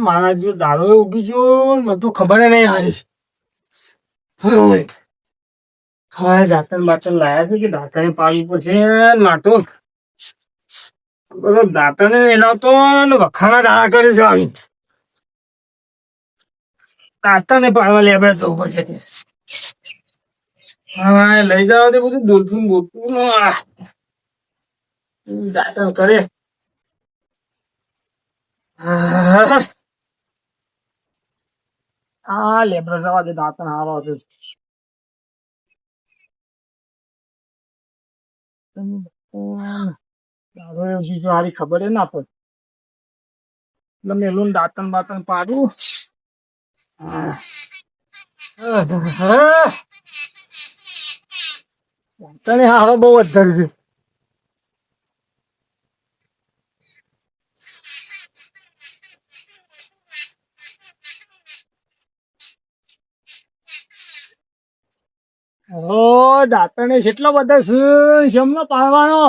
મારા જે દાડો ઉગી ગયો મને તો ખબર નહીં હારી હવે દાંતણ બાચણ લાયા છે કે દાંતણે પાણી પછી નાટો બોલો દાંતણે એના તો ને વખાણા દાડા કરે છે આવી દાંતણે પાડવા લેબડે સૌ પછી હા, લઈ જવા દે બધું, દૂરથી આ. દાંતણ કરે. હા આ લેબર જવા દે દાંતણ હારો હતો બીજું હારી ખબર ના પડે એટલે મેલું દાંતણ બાતણ પાડું. દાંતણે હારો બહુ વધારે છે ઓ દાંતણે કેટલો બધો છે શેમનો પાડવાનો?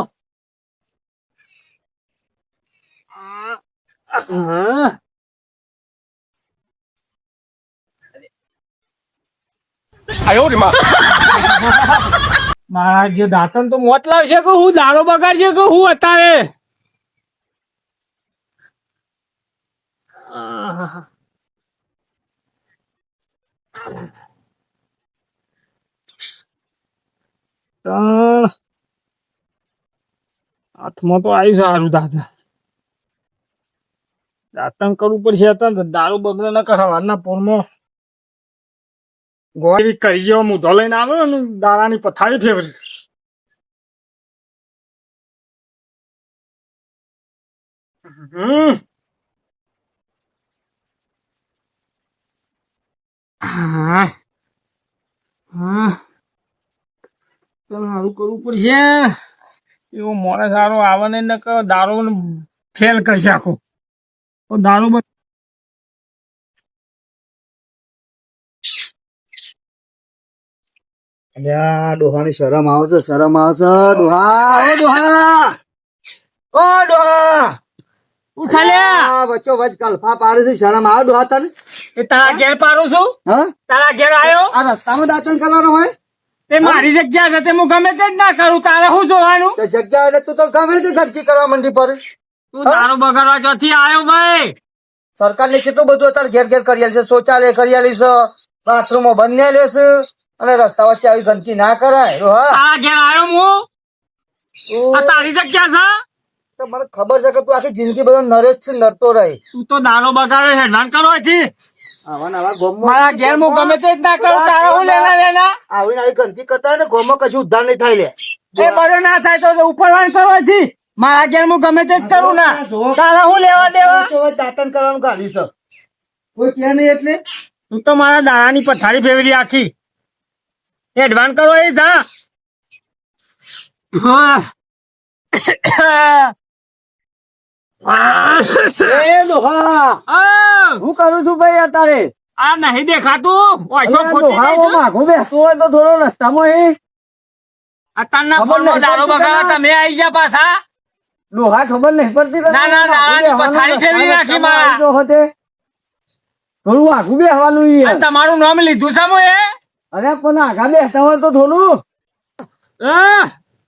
મારા જે દાંતણ તો મોત લાવશે કે હું દાડો બગાડશે કે હું અત્યારે. ત્રણ હાથમાં તો આવી સારું દાદા. દાંતણ કરવું પડશે અત્યારે દારૂ બગડે ન કરાવવાના પોરમાં. ગોળી કરી જેવો મુદ્દો લઈને આવ્યો ને દાડાની પથારી ફેવરી. હમ. હા. હા. તો સારું કરવું પડશે. એવો મોડે સારો આવે ને ન દારૂ ફેલ કરશે આખો તો દારૂ ડોહાની શરમ આવશે શરમ આવશે. ડોહા ઓ ડોહા! ઓ ડોહા! ઉછાલ્યા! આ વચ્ચો વચ કલ્ફા પાડે છે શરમ આવે ડોહા તને? એ તારા ઘેર પાડું છું? હા? તારા ઘેર આવ્યો? આ રસ્તામાં દાંતણ કરવાનો હોય? તે મારી જગ્યા છે તે હું ગમે તે જ ના કરું. તારે શું જોવાનું? તે જગ્યા એટલે તું તો ગમે તે ગંદકી કરવા મંડી પર. તું દારૂ બગાડવા ચોથી આવ્યો ભાઈ? સરકાર ને કેટલું બધું અત્યારે ઘેર ઘેર કરી છે શૌચાલય કરી આલી છે બાથરૂમો બંને લેશે અને રસ્તા વચ્ચે આવી ગંદકી ના કરાય. હા તારા ઘેર આવ્યો હું? તારી જગ્યા છે? તો મને ખબર છે કે તું આખી જિંદગી બધો નરેશ છે નરતો રહી. તું તો દારૂ બગાડે હેરાન નવા ગોમમાં મારા ઘેર હું ગમે તે જ ના કરું તારે હું લેના લેના આવીને આવી ગંદકી કરતા હોય ને કશું ઉદ્ધાર નહીં થાય લે. એ બધું ના થાય તો ઉપરવાન કરવાથી મારા ઘેર હું ગમે તે જ કરું ના. તારે હું લેવા દેવા? તો દાંતન કરવાનું કાઢી છે. કોઈ કે નહીં એટલે? તું તો મારા દાણાની પથારી ફેરવી આખી. એડવાન્સ કરો એ જા. એ હું કરું છું ભાઈ અત્યારે. આ નહીં દેખાતું? ખોટી માગું બેસતું હોય તો થોડો રસ્તામાં એ અત્યારના દારૂ બગાડવા તમે આવી ગયા પાછા? લોહા ખબર નહીં પડતી? ના, ના, ના, પથારી ફેરવી નાખી મારા. હોતે. થોડું આઘું બેસવાનું ઈ. તમારું નામ લીધું છે મુએ? અરે પણ આઘા બેસતા હોય તો થોડું.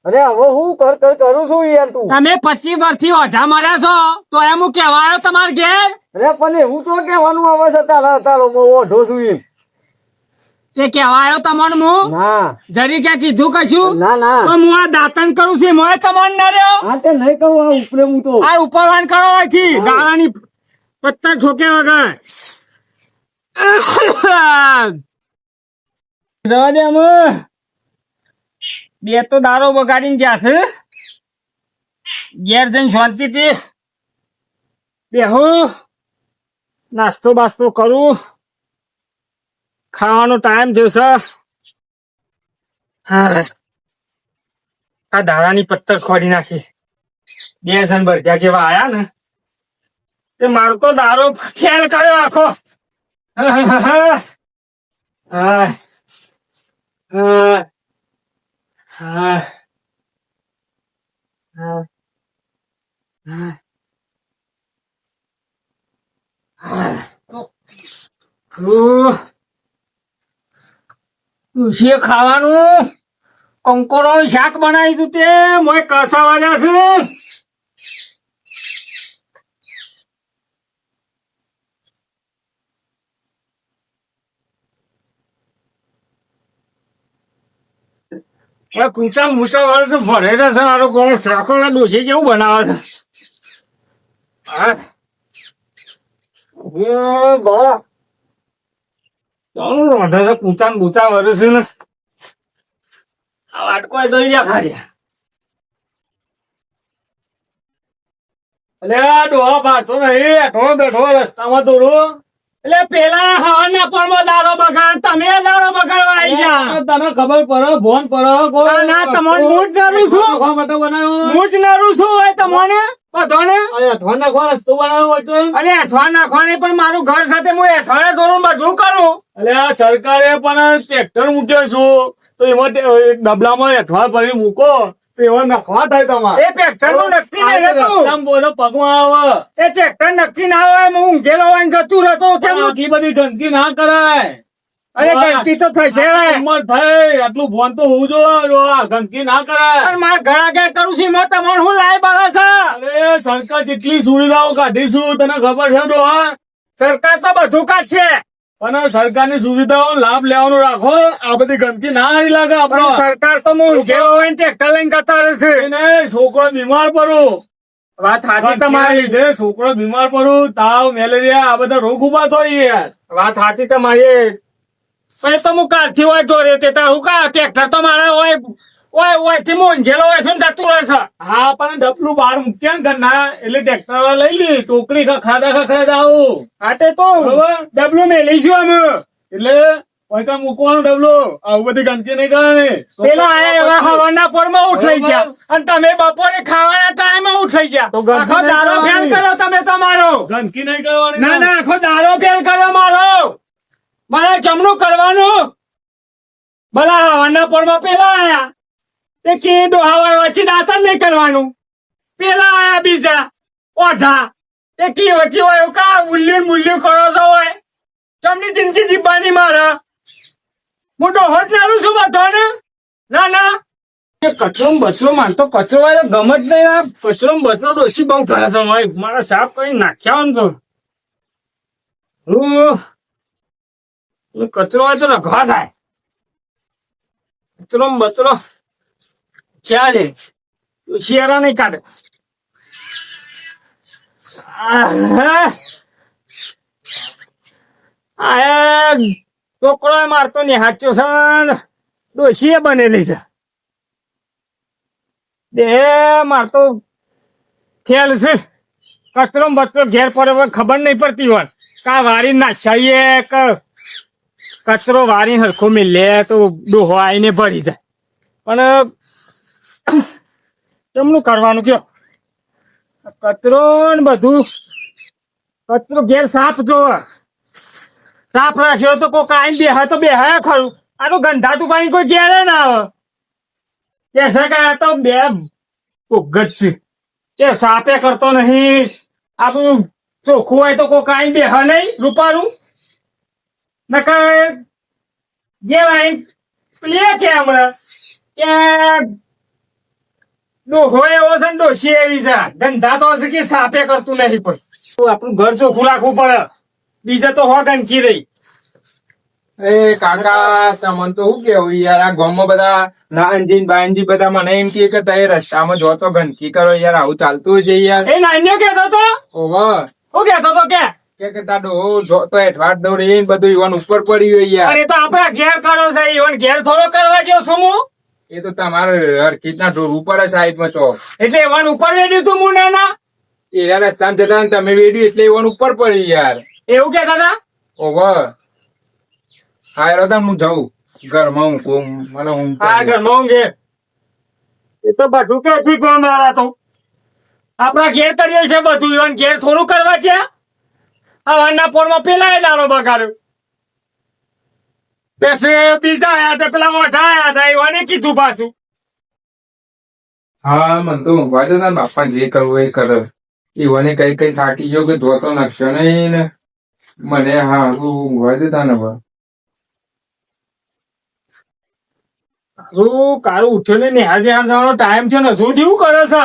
અરે હવે હું કર કર કરું છું યાર તું. તમે પચીસ વર્ષથી ઓઢા માર્યા છો? તો એમ હું આવ્યો તમારા ઘેર? અરે પણ હું તો કેવાનું આવે છે તારા તારો હું ઓઢો છું એમ. તે કહેવા આવ્યો હું? ના. જરી ક્યાં કીધું કશું? ના ના. તો હું આ દાંતણ કરું છું મોય તમને ના રહ્યો? હા તે નહીં કહું આ ઉપરે હું તો. આ ઉપરવાન કરો અહીંથી. દાણાની પત્તા ઠોકે વગર. જવા દે અમે બે તો દારો બગાડીને જશે ઘેર જઈને શાંતિથી બેહું. નાસ્તો બાસ્તો કરું. ખાવાનો ટાઈમ થયો હા. આ દારાની પત્તર ખોડી નાખી. બે જણ ભરગ્યા જેવા આયા ને. તે મારો તો દારો ખેલ કર્યો આખો. હા હા. હા. હા. હા. ખાવાનું કંકોરો શાક બનાવી દીધું તે મોય કસાવાના છું. કૂચા મૂસા તો ભરે છે સારો. કોણ? શાકો ડોસી જેવું બનાવે છે. કૂચા બૂચા વરે છે ને. આ વાટકો દે ખાજે અલે આ ડોહા પાડતો નહીં. બેઠો રસ્તામાં દોરો. એટલે પેલા હવાના પણ દારો બગાડ તમે દારો બગાડવા આવી તને ખબર પડો ફોન પડો ના, તમારે હું જ નરું છું. હું જ નરું છું હોય તમને બધાને? અરે નાખવા રસ્તો બનાવ્યો હોય અરે અઠવા નાખવાની પણ મારું ઘર સાથે હું એઠવાડે કરું બધું કરું. એટલે આ સરકારે પણ ટ્રેક્ટર મૂક્યો છું. તો એમાં ડબલામાં એઠવા ભરી મૂકો. તો નખવા થાય તમારે. એ ટ્રેક્ટરનું નક્કી નહીં રહેતું. બોલો પગમાં આવે. એ ટ્રેક્ટર નક્કી ના હોય હું ઊંઘેલો હોય જતું રહેતો કેમ આટલી બધી ગંદકી ના કરાય. અરે તો થશે. ઉંમર થઈ આટલું ફોન તો હોવું જોઈએ ગંદકી ના કરાય. પણ મારા ઘણા આગળ કરું છું એમાં તમારે હું લાય છે? અરે સરકાર જેટલી સુવિધાઓ કાઢીશું તને ખબર છે ડોહા સરકાર તો બધું કાઢશે. પણ સરકારની સુવિધાઓ લાભ લેવાનો રાખો. આ બધી ગંદકી ના હારી લાગે આપડે સરકાર તો હું ઊંઘેલો હોય ટ્રેક્ટર લઈને જતા રહેશે એને છોકરો બીમાર પડો. વાત સાચી તમારી. લીધે છોકરો બીમાર પડો તાવ મેલેરિયા આ બધા રોગ ઊભા થાય યાર. વાત સાચી તમારી. પણ એ તો હું કાલથી હોય જોડે તે હું કા ટ્રેક્ટર તો મારા હોય. હોય ઓયથી મોંજેલો હોય છે જતું રહે છે? હા પણ ડપલું બહાર મૂક્યા ને ઘરના એટલે ટ્રેક્ટર વાળા લઈ લી ટોકરી ખખડાતા ખખડાતા આવું. હા તે તો. ડબલું મેલીશું અમે. એટલે કોઈ કામ મૂકવાનું ડબલું. આવું બધી ગંદકી નહીં કરે પેલા આયા હવાના પોરમાં ઉઠાઈ ગયા. અને તમે બપોરે ખાવાના ટાઈમે ઉઠાઈ ગયા. તો આખો દારો ફેલ કરો તમે તમારો. ગંદકી નહીં કરવાની ના ના આખો દારો ફેલ કરો મારો. મારે જમણું કરવાનું. ભલા હવાના પોરમાં પેલા આયા. તે કે ડોહાવા વચ્ચે દાંતન નહીં કરવાનું. પેલા આયા બીજા, ઓઢા. તે કી વચ્ચે હોય કા ઉલ્લ્યું મુલ્લ્યું કરો છો હોય? તમને જિંદગી જીવવાની મારે, હું? ડોહો જ છું બધાને ના? ના કચરો ને બચરો માનતો કચરો વાળો ગમ જ નહીં, આ કચરો બચરો ડોસી બહુ થયા છો મારા સાફ કરી નાખ્યા ને તો. હું કચરો હોય તો રખવા થાય. કચરો બચરો ચાલે શિયાળા નહીં કાઢે છોકરો મારતો ને હાચો છે ને? ડોશીએ બનેલી છે. બે મારતો ખ્યાલ છે. કચરો બચરો ઘેર પડે ખબર નહીં પડતી હોય. કા વારી નાચાઈએ કે કચરો વારી હરખો મિલે તો ડોહો આવીને ભરી જાય. પણ કેમનું કરવાનું કયો? કચરો ને બધું. કચરો ઘેર સાફ જોવે સાફ રાખ્યો તો કોઈ કાંઈ બે તો બેહાય ખરું. આ તો ગંધાતું કઈ કોઈ ચેરે ના આવે કે આ તો બે ઉગત છે. કે સાપે કરતો નહીં. આપણું ચોખ્ખું હોય તો કોઈ કાંઈ બેહા નહીં રૂપારું નકર જે લાઈન પ્લે છે હમણાં. કે ડોહો એવો છે ને ડોશી એવી છે. ધંધા તો હશે કે સાપે કરતું નહીં કોઈ. આપણું ઘર ચોખ્ખું રાખવું પડે. બીજા તો હો ગંદકી રહી. એ કાકા તમને તો શું કેવું યાર આ ગામમાં બધા નાનજી બાયનજી બધા મને એમ કે તમે રસ્તામાં જો તો ગંદકી કરો યાર આવું ચાલતું છે યાર. એ નાન્યો કેતો તો? ઓહો હું કેતો તો કે? કે કે તાડો જો તો એઠવાડ બધું ઈવન ઉપર પડી હોય યાર. અરે તો આપડે ઘેર કરો છે ઈવન ઘેર થોડો કરવા જેવો શું હું? એ તો તમારે ઢોર ઉપર સાઈડમાં છો. એટલે એવાન ઉપર વેડ્યું તું હું નાના એના રસ્તામાં જતા તમે વેડ્યું એટલે એવાન ઉપર પડી યાર. એવું કેતા હતા? ઓહો. હા રો હું જાઉં. ઘરમાં હું મને હું હા ઘરમાં ઊંઘે એ તો બધું કે છે કોણ મારા તો. આપણા ઘેર કરીએ છે બધું. એવાન ઘેર થોડું કરવા છે. હવાના પોરમાં પેલા એ દાડો બગાડ્યો. પેસે બીજા આયા હતા પેલા મોઢા આયા હતા ઈવને કીધું પાછું. હા મને તો ઊંઘવા દો ને બાપા જે કરવું એ કરે. ઈવને કઈ કઈ થાકી ગયો કે જોતો નકશો નહીં ને. મને હા ઊંઘવા કારું ઉઠ્યો ને જવાનો ટાઈમ છે ને શું જેવું કરે છે?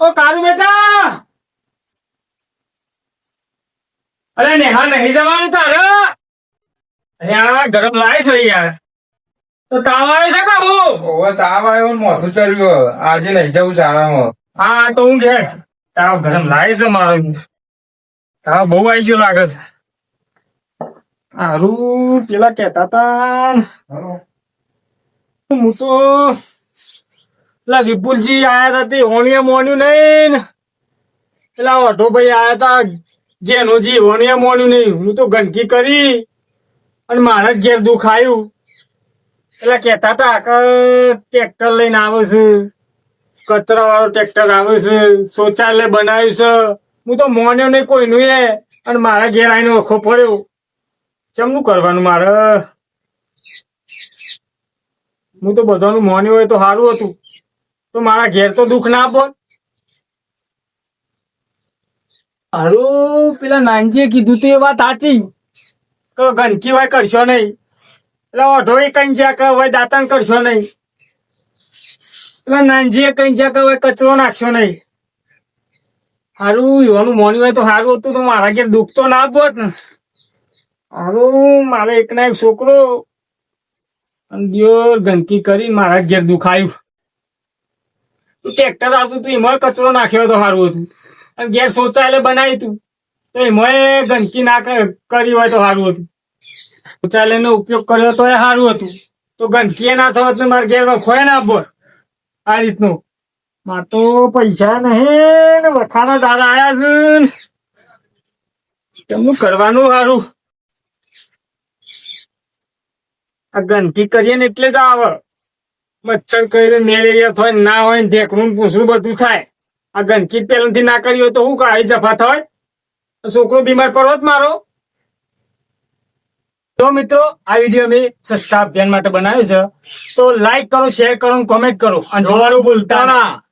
ઓ કારું બેટા! અરે નેહા નહીં જવાનું તારે? અરે ગરમ લાય છે યાર. તો તાવ છે કાબુ ઓવે તાવ આવ્યો ને મોથું ચડ્યું આજે લઈ જવું શાળામાં. હા તો હું ઘેર. તાવ ગરમ લાય છે મારો. તાવ બહુ આવી ગયો લાગે છે. હારું પેલા કેતા તા. હું તો પેલા વિપુલજી આયા હતા તે હોણીએ મોન્યું નહીં. પેલા ઓઢો ભાઈ આયા હતા જેનોજી હોણીએ મોન્યું નહીં. હું તો ગંદકી કરી. અને મારા ઘેર દુઃખ આવ્યું કેતા હતા કે ટ્રેક્ટર લઈને આવે છે. કચરા વાળો ટ્રેક્ટર આવે છે. શૌચાલય બનાવ્યું છે. હું તો મોન્યો નહીં કોઈનું એ. અને મારા ઘેર આવીને ઓખો પડ્યો. ચમનું કરવાનું મારે? હું તો બધાનું મોન્યું હોય તો સારું હતું. તો મારા ઘેર તો દુઃખ ના આપો હારું, પેલા નાનજીએ કીધું તો એ વાત સાચી. કે ગંદકી હોય કરશો નહીં. એટલે ઓઢો એ કઈ જ્યાં કે હોય દાંતણ કરશો નહીં. એટલે નાનજીએ કઈ જ્યાં કે હોય કચરો નાખશો નહીં. સારું યુવાનું મોની હોય તો સારું હતું તો મારા ઘેર દુઃખ તો ના આપો ને. હારું, મારે એક ના એક છોકરો. અને દિયો ગંદકી કરી, મારા ઘેર દુખાયું ટ્રેક્ટર આવતું હતું એમાં કચરો નાખ્યો હતો સારું હતું. અને ઘેર શૌચાલય બનાવ્યું હતું તો એમાં ગંદકી ના કરી હોય તો સારું હતું. શૌચાલયનો ઉપયોગ કર્યો તો એ સારું હતું. તો ગંદકી ના થવા તો મારે ઘેર વખોય ના બોર. આ રીતનું. માર તો પૈસા નહીં ને વખાણા દાદા આવ્યા છે તમને કરવાનું સારું આ ગંદકી કરીએ ને એટલે જ આવે. મચ્છર કરીને મેલેરિયા થાય ને હોય ઢેકણું પૂછવું બધું થાય. આ ગંદકી પહેલાથી ના કરી હોય તો શું કાઢી જફા થાય? છોકરો બીમાર પડો જ મારો. તો મિત્રો, આ વીડિયો અમે સસ્તા અભિયાન માટે બનાવ્યો છે. તો લાઈક કરો શેર કરો કોમેન્ટ કરો. અને જોવાનું ભૂલતા ના.